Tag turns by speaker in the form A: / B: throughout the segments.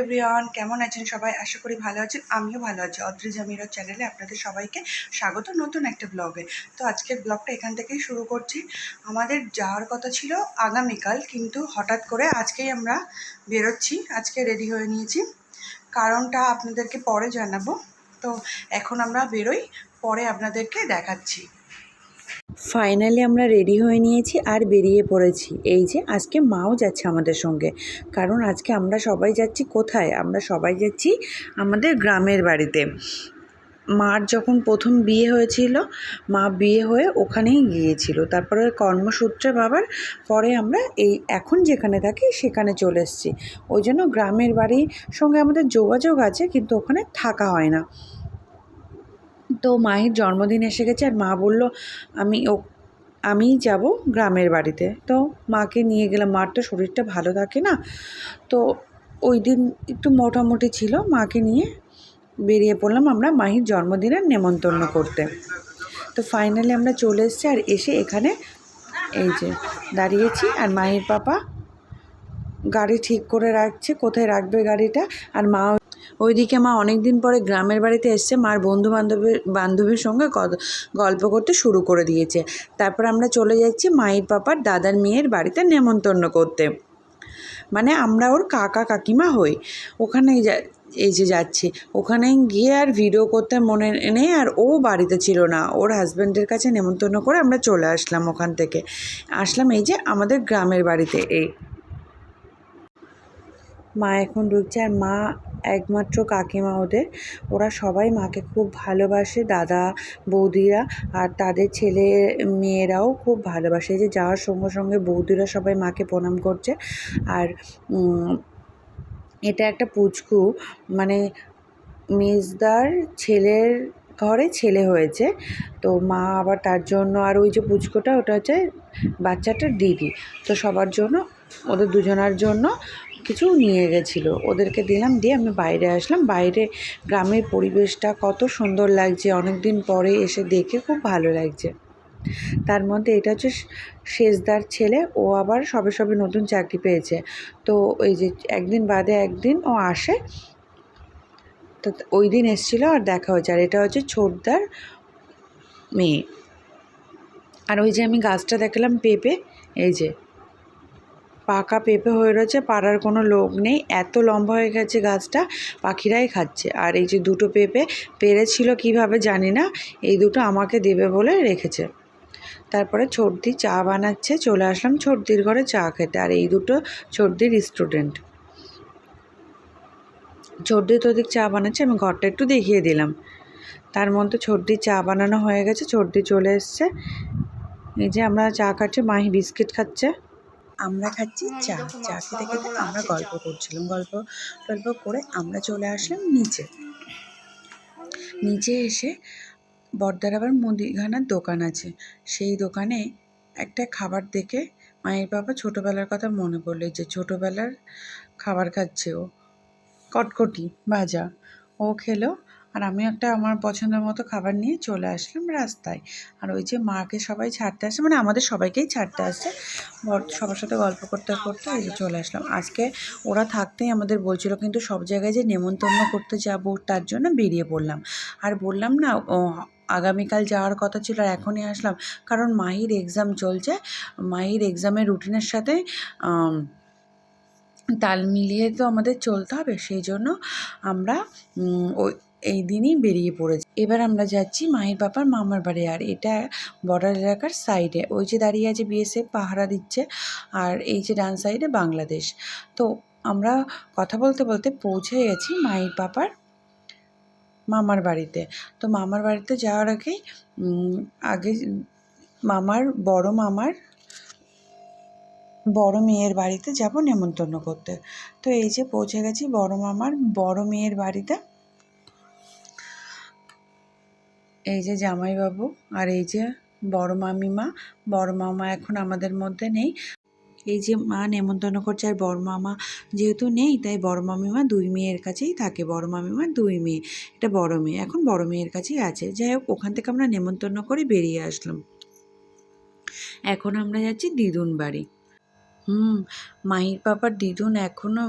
A: Everyone কেমন আছেন সবাই? আশা করি ভালো আছেন, আমিও ভালো আছি। অদ্রিজ আমিরর চ্যানেলে আপনাদের সবাইকে স্বাগত নতুন একটা ব্লগে তো আজকের ব্লগটা এখান থেকেই শুরু করছি। আমাদের যাওয়ার কথা ছিল আগামীকাল, কিন্তু হঠাৎ করে আজকেই আমরা বেরোচ্ছি, আজকে রেডি হয়ে নিয়েছি। কারণটা আপনাদেরকে পরে জানাব। তো এখন আমরা বেরোই, পরে আপনাদেরকে দেখাচ্ছি।
B: ফাইনালি আমরা রেডি হয়ে নিয়েছি আর বেরিয়ে পড়েছি। এই যে আজকে মাও যাচ্ছে আমাদের সঙ্গে। কারণ আজকে আমরা সবাই যাচ্ছি কোথায়? আমরা সবাই যাচ্ছি আমাদের গ্রামের বাড়িতে। মার যখন প্রথম বিয়ে হয়েছিল, মা বিয়ে হয়ে ওখানেই গিয়েছিল। তারপরে কর্মসূত্রে বাবার, পরে আমরা এই এখন যেখানে থাকি সেখানে চলে এসেছি। ওই জন্য গ্রামের বাড়ির সঙ্গে আমাদের যোগাযোগ আছে, কিন্তু ওখানে থাকা হয় না। তো মায়ের জন্মদিন এসে গেছে আর মা বলল, আমি ও আমিই যাব গ্রামের বাড়িতে। তো মাকে নিয়ে গেলাম। মার তো শরীরটা ভালো থাকে না। তো ওই দিন একটু মোটামুটি ছিল। মাকে নিয়ে বেরিয়ে পড়লাম আমরা মাহির জন্মদিনের নেমন্তন্ন করতে। তো ফাইনালি আমরা চলে এসেছি আর এসে এখানে এই যে দাঁড়িয়েছি আর মাহির পাপা গাড়ি ঠিক করে রাখছে। কোথায় রাখবে গাড়িটা? আর মা ওইদিকে মা অনেক দিন পরে গ্রামের বাড়িতে এসছে, মার বন্ধু বান্ধবের বান্ধবীর সঙ্গে গল্প করতে শুরু করে দিয়েছে। তারপর আমরা চলে যাচ্ছি মায়ের পাপার দাদার মেয়ের বাড়িতে নেমন্তন্ন করতে। মানে আমরা ওর কাকা কাকিমা হই। ওখানেই যা, এই যে যাচ্ছি। ওখানে গিয়ে আর ভিডিও করতে মনে নেই আর ও বাড়িতে ছিল না। ওর হাজব্যান্ডের কাছে নেমন্তন্ন করে আমরা চলে আসলাম ওখান থেকে। আসলাম এই যে আমাদের গ্রামের বাড়িতে, এই মা এখন ঢুকছে আর মা একমাত্র কাকিমা ওদের। ওরা সবাই মাকে খুব ভালোবাসে, দাদা, বৌদিরা আর তাদের ছেলে মেয়েরাও খুব ভালোবাসে। যে যাওয়ার সঙ্গে সঙ্গে বৌদিরা সবাই মাকে প্রণাম করছে আর এটা একটা পুচকু মানে মেজদার ছেলের ঘরে ছেলে হয়েছে। তো মা আবার তার জন্য আর ওই যে পুচকোটা, ওটা হচ্ছে বাচ্চাটার দিদি। তো সবার জন্য, ওদের দুজনার জন্য কিছু নিয়ে গেছিল। ওদেরকে দিলাম, দিয়ে আমি বাইরে আসলাম। বাইরে গ্রামের পরিবেশটা কত সুন্দর লাগছে। অনেক দিন পরে এসে দেখে খুব ভালো লাগছে। তার মধ্যে এটা হচ্ছে শেষদার ছেলে। ও আবার সবে সবে নতুন চাকরি পেয়েছে। তো ওই যে একদিন বাদে একদিন ও আসে। তো ওই দিন এসেছিল আর দেখা হয়েছে। আর এটা হচ্ছে ছোটদার মেয়ে। আর ওই যে আমি গাছটা দেখলাম পেঁপে, এই যে পাকা পেঁপে হয়ে রয়েছে, পাড়ার কোনো লোক নেই। এত লম্বা হয়ে গেছে গাছটা, পাখিরাই খাচ্ছে। আর এই যে দুটো পেঁপে পেরেছিল কীভাবে জানি না, এই দুটো আমাকে দেবে বলে রেখেছে। তারপরে ছোটদি চা বানাচ্ছে, চলে আসলাম ছোটদির ঘরে চা খেতে। আর এই দুটো ছোটদির স্টুডেন্ট ছোটদি তো ওদিক চা বানাচ্ছে, আমি ঘরটা একটু দেখিয়ে দিলাম। তার মধ্যে ছোটদির চা বানানো হয়ে গেছে, ছোটদি চলে এসছে। এই যে আমরা চা খাচ্ছি, মাহি বিস্কিট খাচ্ছে। আমরা খাচ্ছি চা। চা খেতে খেতে আমরা গল্প করছিলাম। গল্প টল্প করে আমরা চলে আসলাম নিচে। নিচে এসে বর্দার আবার মুদিখানার দোকান আছে। সেই দোকানে একটা খাবার দেখে মায়ের বাবা ছোটোবেলার কথা মনে পড়ল, যে ছোটোবেলার খাবার খাচ্ছে ও। কটকটি ভাজা। ও খেলো আর আমি একটা আমার পছন্দের মতো খাবার নিয়ে চলে আসলাম রাস্তায়। আর ওই যে মাকে সবাই ছাড়তে আসছে মানে আমাদের সবাইকেই ছাড়তে আসছে বর- সবার সাথে গল্প করতে করতে এই যে চলে আসলাম। আজকে ওরা থাকতেই আমাদের বলছিল কিন্তু সব জায়গায় যে নেমন্তন্ন করতে যাব তার জন্য বেরিয়ে পড়লাম। আর বললাম না আগামীকাল যাওয়ার কথা ছিল আর এখনই আসলাম। কারণ মাহির এক্সাম চলছে। মাহির এক্সামের রুটিনের সাথে তাল মিলিয়ে তো আমাদের চলতে হবে। সেই জন্য আমরা ওই এই দিনই বেরিয়ে পড়েছে। এবার আমরা যাচ্ছি মাহির বাবার মামার বাড়ি, আর এটা বর্ডার এলাকার সাইডে ওই যে দাঁড়িয়ে আছে বিএসএফ পাহারা দিচ্ছে, আর এই যে ডান সাইডে বাংলাদেশ। তো আমরা কথা বলতে বলতে পৌঁছে গেছি মাহির পাপার মামার বাড়িতে। তো মামার বাড়িতে যাওয়ার আগেই আগে মামার, বড় মামার, বড় মেয়ের বাড়িতে যাব নেমন্তন্ন করতে। তো এই যে পৌঁছে গেছি বড় মামার, বড় মেয়ের বাড়িতে। এই যে জামাইবাবু আর এই যে বড় মামিমা, বড় মামা এখন আমাদের মধ্যে নেই। এই যে মা নেমন্তন্ন করছে আর বড় মামা যেহেতু নেই, তাই বড় মামিমা দুই মেয়ের কাছেই থাকে। বড় মামিমা দুই মেয়ে, এটা বড় মেয়ে, এখন বড় মেয়ের কাছেই আছে। যাই হোক, ওখান থেকে আমরা নেমন্তন্ন করে বেরিয়ে আসলাম। এখন আমরা যাচ্ছি দিদুন বাড়ি। হুম, মাহির পাপার দিদুন এখনও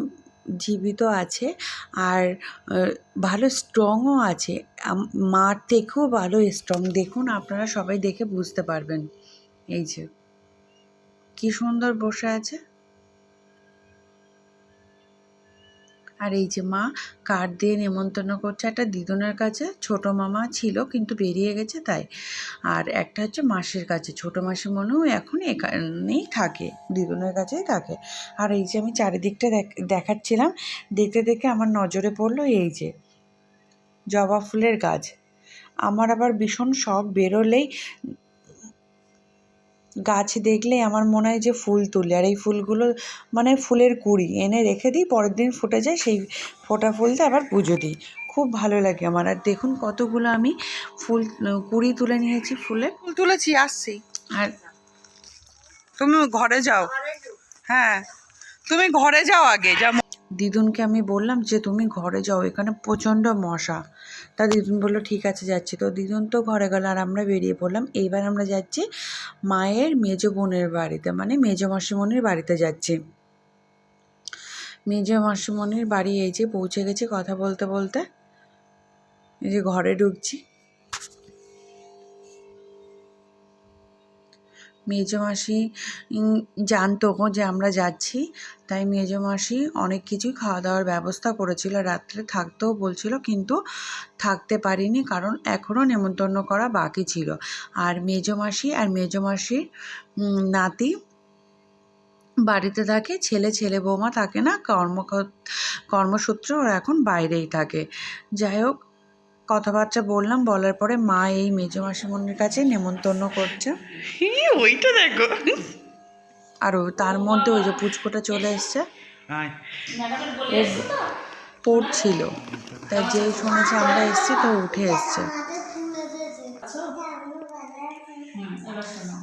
B: জীবিত আছে আর ভালো স্ট্রংও আছে। মার থেকেও ভালো স্ট্রং দেখুন, আপনারা সবাই দেখে বুঝতে পারবেন। এই যে, কী সুন্দর বসে আছে। আর এই যে মা কার্ড দিয়ে নেমন্তন্ন করছে একটা দিদুনের কাছে, ছোট মামা ছিল কিন্তু বেরিয়ে গেছে তাই। আর একটা হচ্ছে মাসির কাছে, ছোট মাসি মনেও এখন এখানেই থাকে, দিদুনের কাছেই থাকে। আর এই যে আমি চারিদিকটা দেখ- দেখাচ্ছিলাম, দেখতে দেখে আমার নজরে পড়ল এই যে জবা ফুলের গাছ। আমার আবার ভীষণ শখ বেরোলেই গাছ দেখলেই আমার মনে হয় যে ফুল তুলি। আর এই ফুলগুলো মানে ফুলের কুড়ি এনে রেখে দিই পরের দিন ফুটে যায় সেই ফোটা ফুলতে আবার পুজো দিই। খুব ভালো লাগে আমার। আর দেখুন কতগুলো আমি ফুল কুড়ি তুলে নিয়েছি ফুলের
A: ফুল তুলেছি আসছি।
B: আর
A: তুমি ঘরে যাও। হ্যাঁ তুমি ঘরে যাও আগে যা
B: দিদুনকে আমি বললাম যে, তুমি ঘরে যাও, এখানে প্রচণ্ড মশা। তা দিদুন বলল, ঠিক আছে, যাচ্ছি। তো দিদুন তো ঘরে গেল আর আমরা বেরিয়ে পড়লাম। এইবার আমরা যাচ্ছি মায়ের মেজ বোনের বাড়িতে মানে মেজ মাসিমণির বাড়িতে যাচ্ছি। মেজ মাসিমণির বাড়ি এই যে পৌঁছে গেছি কথা বলতে বলতে। এই যে ঘরে ঢুকছি। মেজো মাসি উম, জানতো যে আমরা যাচ্ছি তাই মেজো মাসি অনেক কিছুই খাওয়া দাওয়ার ব্যবস্থা করেছিল। রাত্রে থাকতেও বলছিল কিন্তু থাকতে পারিনি কারণ এখনও নেমন্তন্ন করা বাকি ছিল। আর মেজো মাসি আর মেজো মাসির নাতি বাড়িতে থাকে ছেলে ছেলে বৌমা থাকে না কর্ম কর্মসূত্রে ওরা এখন বাইরেই থাকে। যাই হোক কথাবার্তা বললাম বলার পরে মা এই মেজো মাসিমণির কাছে নেমন্তন্ন করছে।
A: ওইটা দেখো।
B: আর ও- তার মধ্যে ওই যে পুচকোটা চলে এসছে। পড়ছিল তাই যেই শুনেছে আমরা এসছি তো উঠে এসছে।
C: আছো হুম এবার শোনো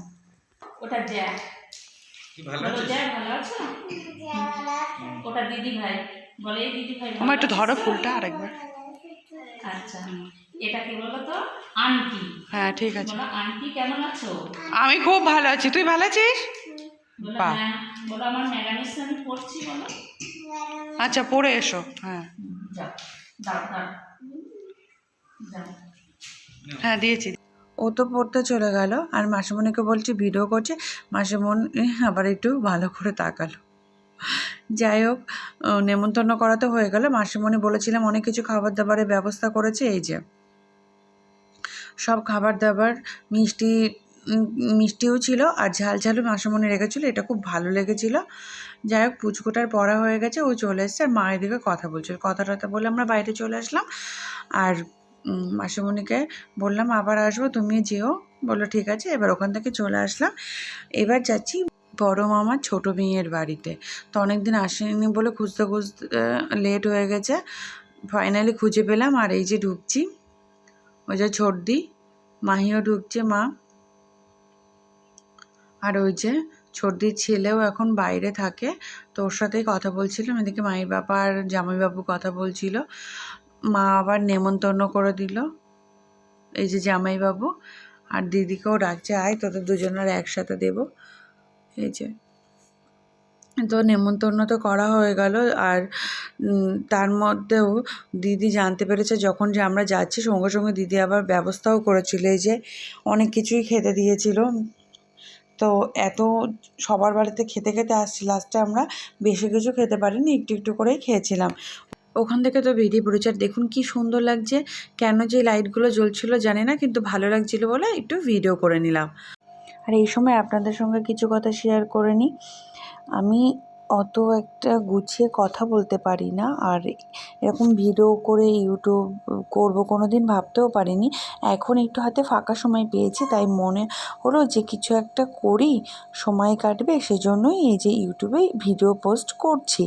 C: ওটা জ্যাক বলো জ্যাক ভালো আছো। হুম, ওটা দিদি ভাই বলে দিদি ভাই
A: আমার একটু ধরো ফুলটা আরেকবার।
C: আচ্ছা এটা বলো তো? আন্টি।
A: হ্যাঁ ঠিক আছে।
C: বলো আন্টি কেমন আছো?
A: আমি খুব ভালো আছি। তুই ভালো আছিস? বাহ।
C: হ্যাঁ বলো আমার ম্যাডামের সাথে পড়ছি বলো।
A: আচ্ছা পড়ে এসো। হ্যাঁ।
C: যাও দাও দাও যাও।
A: হ্যাঁ দিয়েছি।
B: ও তো পড়তে চলে গেল আর মাসিমণিকে বলছি ভিডিও করছে। মাসিমণি আবার একটু ভালো করে তাকালো। যাই হোক নেমন্তন্ন করা তো হয়ে গেল। মাসিমণি বলেছিলাম অনেক কিছু খাবার দাবারের ব্যবস্থা করেছে, এই যে। সব খাবার দাবার মিষ্টি মিষ্টিও ছিল আর ঝাল ঝালও মাসিমণি রেখেছিলো, এটা খুব ভালো লেগেছিলো। যাই হোক, পুচকোটার পড়া হয়ে গেছে, ও চলে এসছে আর মায়ের দিকে কথা বলছিল। কথা টথা বলে আমরা বাইরে চলে আসলাম আর মাসিমণিকে বললাম, আবার আসব তুমি যেও। বলল, ঠিক আছে। এবার ওখান থেকে চলে আসলাম। এবার যাচ্ছি বড় মামার ছোট মেয়ের বাড়িতে। তো অনেক দিন আসেনি বলে খুঁজতে খুঁজতে লেট হয়ে গেছে। ফাইনালি খুঁজে পেলাম আর এই যে ঢুকছি। ওই যে ছোটদি, মাহিও ঢুকছে, মা। আর ওই যে ছোটদির ছেলেও এখন বাইরে থাকে। তো ওর সাথেই কথা বলছিলাম, এদিকে মায়ের বাবা আর জামাইবাবু কথা বলছিল। মা আবার নেমন্তন্ন করে দিল, এই যে জামাইবাবু। আর দিদিকেও ডাকছে, আয়, তোদের দুজনের একসাথে দেব। এই যে। তো নেমন্তন্ন তো করা হয়ে গেল আর তার মধ্যেও দিদি জানতে পেরেছে যখন যে আমরা যাচ্ছি সঙ্গে সঙ্গে দিদি আবার ব্যবস্থাও করেছিল এই যে অনেক কিছুই খেতে দিয়েছিল। তো এত সবার বাড়িতে খেতে খেতে আসছি লাস্টে আমরা বেশি কিছু খেতে পারিনি, একটু একটু করেই খেয়েছিলাম। ওখান থেকে তো বেরিয়ে পড়েছে। আর দেখুন কি সুন্দর লাগছে, কেন যে লাইটগুলো জ্বলছিল জানি না, কিন্তু ভালো লাগছিল বলে একটু ভিডিও করে নিলাম। আর এই সময় আপনাদের সঙ্গে কিছু কথা শেয়ার করে নিই। আমি অত একটা গুছিয়ে কথা বলতে পারি না, আর এরকম ভিডিও করে ইউটিউব করব কোনো দিন ভাবতেও পারিনি। এখন একটু হাতে ফাঁকা সময় পেয়েছি, তাই মনে হলো যে কিছু একটা করি, সময় কাটবে, সেজন্যই এই যে ইউটিউবে ভিডিও পোস্ট করছি।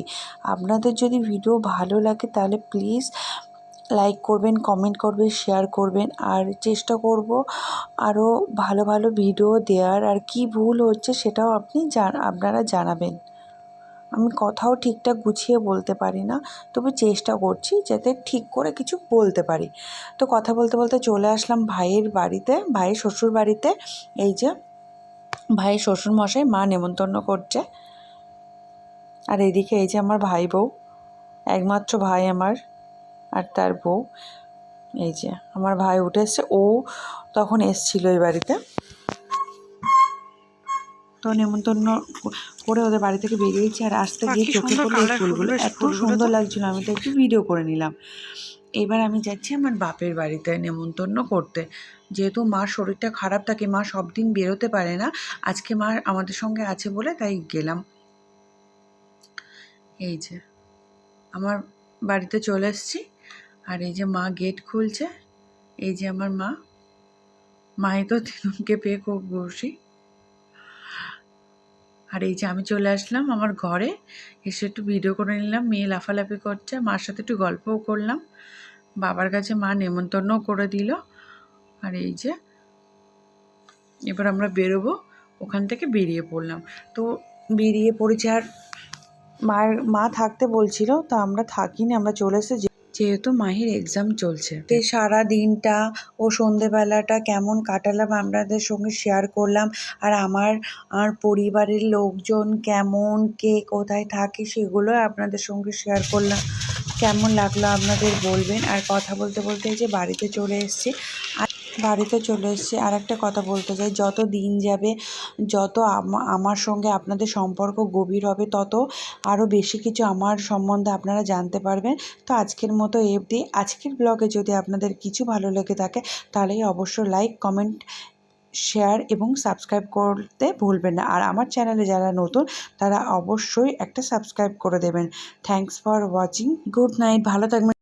B: আপনাদের যদি ভিডিও ভালো লাগে তাহলে প্লিজ লাইক করবেন কমেন্ট করবেন শেয়ার করবেন। আর চেষ্টা করব আরও ভালো ভালো ভিডিও দেওয়ার আর কি ভুল হচ্ছে সেটাও আপনি জান, আপনারা জানাবেন। আমি কথাও ঠিকঠাক গুছিয়ে বলতে পারি না, তবে চেষ্টা করছি যাতে ঠিক করে কিছু বলতে পারি। তো কথা বলতে বলতে চলে আসলাম ভাইয়ের বাড়িতে, ভাইয়ের শ্বশুর বাড়িতে। এই যে ভাইয়ের শ্বশুর মশাই মা নেমন্তন্ন করছে। আর এদিকে এই যে আমার ভাই বউ, একমাত্র ভাই আমার। আর তার বউ। এই যে আমার ভাই উঠে এসছে। ও তখন এসছিল এই বাড়িতে। তো নেমন্তন্ন করে ওদের বাড়ি থেকে বেরিয়েছি আর আসতে গিয়ে চোখে পড়ল এই ফুলগুলো। এত সুন্দর লাগছিল আমি তো একটু ভিডিও করে নিলাম। এবার আমি যাচ্ছি আমার বাপের বাড়িতে নেমন্তন্ন করতে। যেহেতু মার শরীরটা খারাপ থাকে মা সব দিন বেরোতে পারে না। আজকে মা আমাদের সঙ্গে আছে বলে তাই গেলাম। এই যে আমার বাড়িতে চলে এসেছি। আর এই যে মা গেট খুলছে, এই যে আমার মা। মায়ে তো তিনুকে পেয়ে খুব খুশি। আর এই যে আমি চলে আসলাম আমার ঘরে, এসে একটু ভিডিও করে নিলাম, মেয়ে লাফালাফি করছে, মার সাথে একটু গল্পও করলাম। বাবার কাছে মা নেমন্তন্নও করে দিল। আর এই যে এবার আমরা বেরোবো, ওখান থেকে বেরিয়ে পড়লাম। তো বেরিয়ে পড়েছি আর মার, মা থাকতে বলছিল, তা আমরা থাকিনি আমরা চলে এসেছি। যেহেতু মাহির এক্সাম চলছে। তো সারা দিনটা ও সন্ধেবেলাটা কেমন কাটালাম আপনাদের সঙ্গে শেয়ার করলাম, আর আমার, আর পরিবারের লোকজন কেমন, কে কোথায় থাকে সেগুলো আপনাদের সঙ্গে শেয়ার করলাম। কেমন লাগল আপনাদের বলবেন? আর কথা বলতে বলতে যে বাড়িতে চলে এসেছি, আর বাড়িতে চলে এসেছি। আর একটা কথা বলতে চাই, যত দিন যাবে, যত আমা- আমার সঙ্গে আপনাদের সম্পর্ক গভীর হবে, তত আরও বেশি কিছু আমার সম্বন্ধে আপনারা জানতে পারবেন। তো আজকের মতো এফডি আজকের ব্লগে যদি আপনাদের কিছু ভালো লেগে থাকে তাহলে অবশ্যই লাইক, কমেন্ট, শেয়ার এবং সাবস্ক্রাইব করতে ভুলবেন না। আর আমার চ্যানেলে যারা নতুন, তারা অবশ্যই একটা সাবস্ক্রাইব করে দেবেন। Thanks for watching. Good night. ভালো থাকবেন।